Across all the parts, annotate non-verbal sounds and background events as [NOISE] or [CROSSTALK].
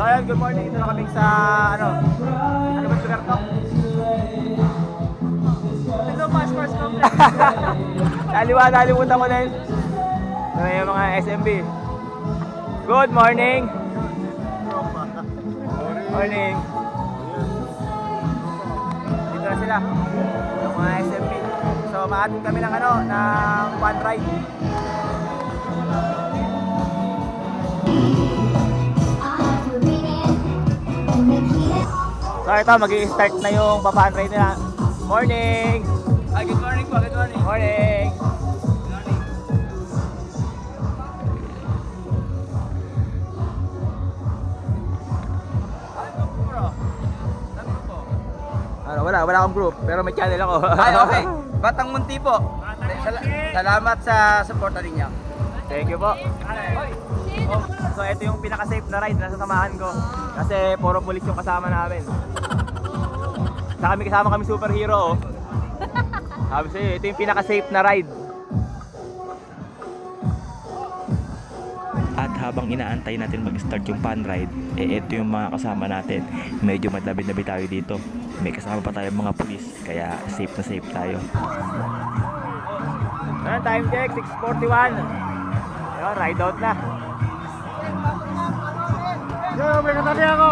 So ayun, good morning. Dito na kami sa ano? Ano ba lugar to? Hello, Passports Complex. Naliwa, nalimutan ko din. So yung mga SMB. Good morning. Morning. Dito na sila. Yung mga SMB. So maatin kami ng ano, ng fun ride. So ito, mag start na yung papan ride nila. Morning! Ay, good morning po, good morning. Morning! Ano po, bro? Po? Wala, wala akong group, pero may channel ako. Ay, okay. [LAUGHS] Batang Munti po. Sal- salamat sa suporta ninyo. Thank you po. So ito yung pinaka-safe na ride na sasamahan ko. Kasi puro pulis yung kasama namin. Sa kami kasama kami superhero. Oh. Sabi sa'yo, ito yung pinaka-safe na ride. At habang inaantay natin mag-start yung pan ride, eh ito yung mga kasama natin. Medyo madlabi-labi tayo dito. May kasama pa tayo mga pulis, kaya safe na safe tayo. Ano, time check, 6.41. Ayun, ride out na. Yo, may katabi ako!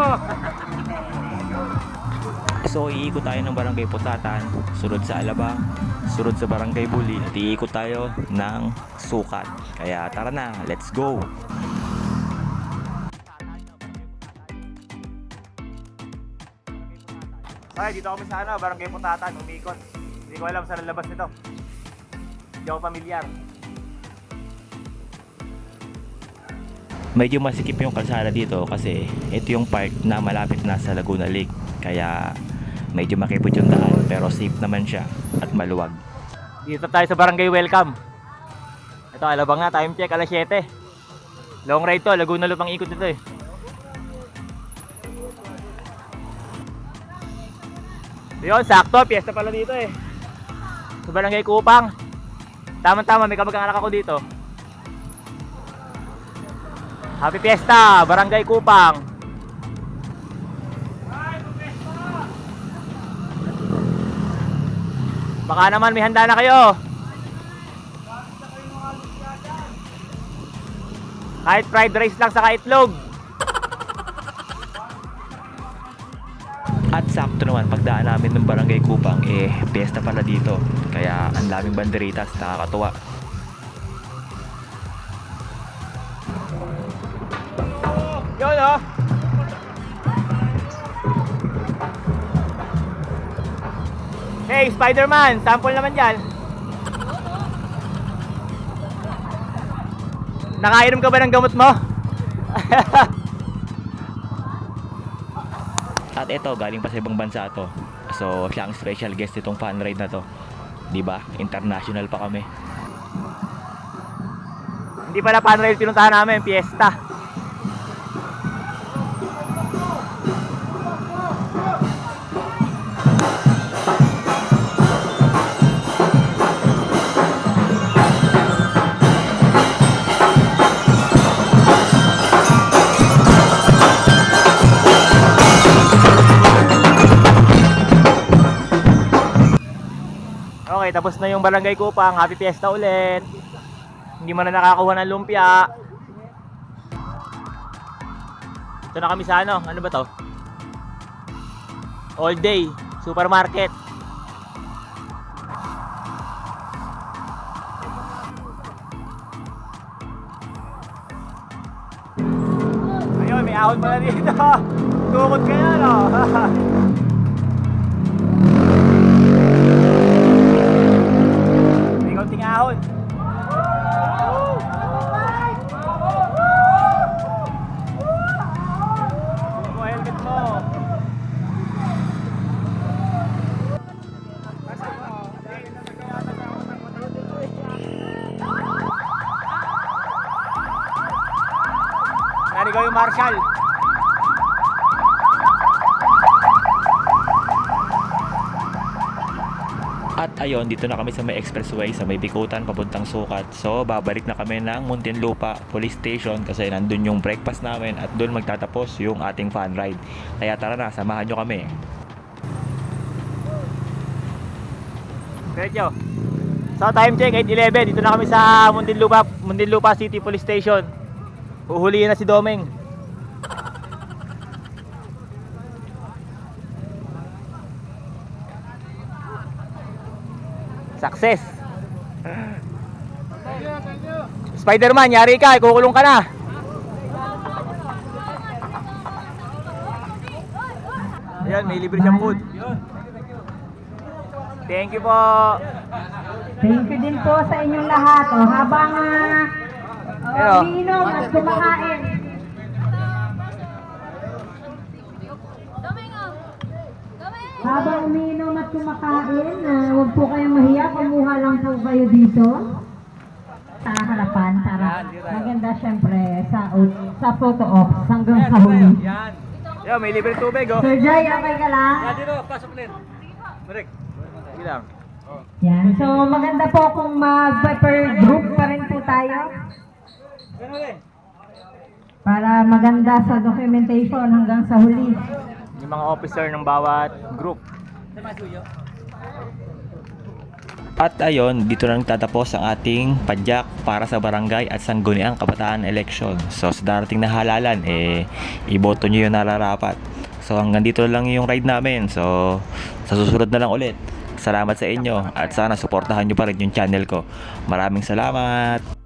So iikot tayo ng barangay Putatan, sunod sa Alabang, sunod sa barangay Buli, at iikot tayo ng Sukat. Kaya tara na, let's go! Okay, dito kami sa ano, Barangay Putatan, umikot. Hindi ko alam saan ang labas nito. Hindi ako pamilyar. Medyo masikip yung kalsada dito kasi ito yung part na malapit na sa Laguna Lake. Kaya medyo makipot yung daan pero safe naman siya at maluwag. Dito tayo sa Barangay Welcome. Ito, alabang na, time check, alas 7. Long ride to, Laguna Lupang ikot nito eh. Yun, sakto, piyesta pala dito eh. Sa Barangay Kupang. Tama-tama, may kamag-anak ako dito. Happy Fiesta, Barangay Kupang. Baka naman may handa na kayo. Kahit fried rice lang sa itlog. At sakto naman, pagdaan namin ng barangay Kupang, eh, piyesta pala dito. Kaya ang daming banderitas, nakakatuwa. Oh. Hey, Spider-Man, sample naman dyan. Nakainom ka ba ng gamot mo? [LAUGHS] At ito, galing pa sa ibang bansa to. So, siya ang special guest itong fan ride na to. 'Di ba? International pa kami. Hindi pala pan rail pinuntahan namin, fiesta. Okay, tapos na yung barangay Kupang. Happy Fiesta ulit. Hindi mo na nakakuha ng lumpia. Ito na kami sa ano? Ano ba to? All day. Supermarket. Ayun, may ahon pala dito. [LAUGHS] Tukot ka yan, [LAUGHS] may kaunting ahon. Suot mo helmet mo. Narigaw yung marshal. At ayun, dito na kami sa may expressway sa may Bikutan papuntang Sukat. So, babalik na kami ng Muntinlupa Police Station kasi nandun yung breakfast namin at doon magtatapos yung ating fun ride. Kaya tara na, samahan nyo kami. Diretso. So time check 8:11. Dito na kami sa Muntinlupa, Muntinlupa City Police Station. Uhulihin na si Domeng. Success. Spider-Man, yari ka, ikukulong ka na. Ayan, may libre siyang food. Thank you po. Thank you din po sa inyong lahat. O, habang uh, Pero, umiinom at kumakain. Kumakain, uh, huwag po kayong mahiya. Kumuha lang po kayo dito. Sa harapan para maganda syempre sa sa photo ops hanggang sa huli. Yo, may libre tubig oh. Sir Jai, okay ka lang? Sige lang. Yan. So maganda po kung mag-per group pa rin po tayo. Para maganda sa documentation hanggang sa huli. Yung mga officer ng bawat group. At ayun, dito na nagtatapos ang ating padyak para sa barangay at sangguniang kabataan election. So sa darating na halalan, eh, iboto nyo yung nararapat. So hanggang dito lang yung ride namin. So sa susunod na lang ulit. Salamat sa inyo at sana suportahan nyo pa rin yung channel ko. Maraming salamat!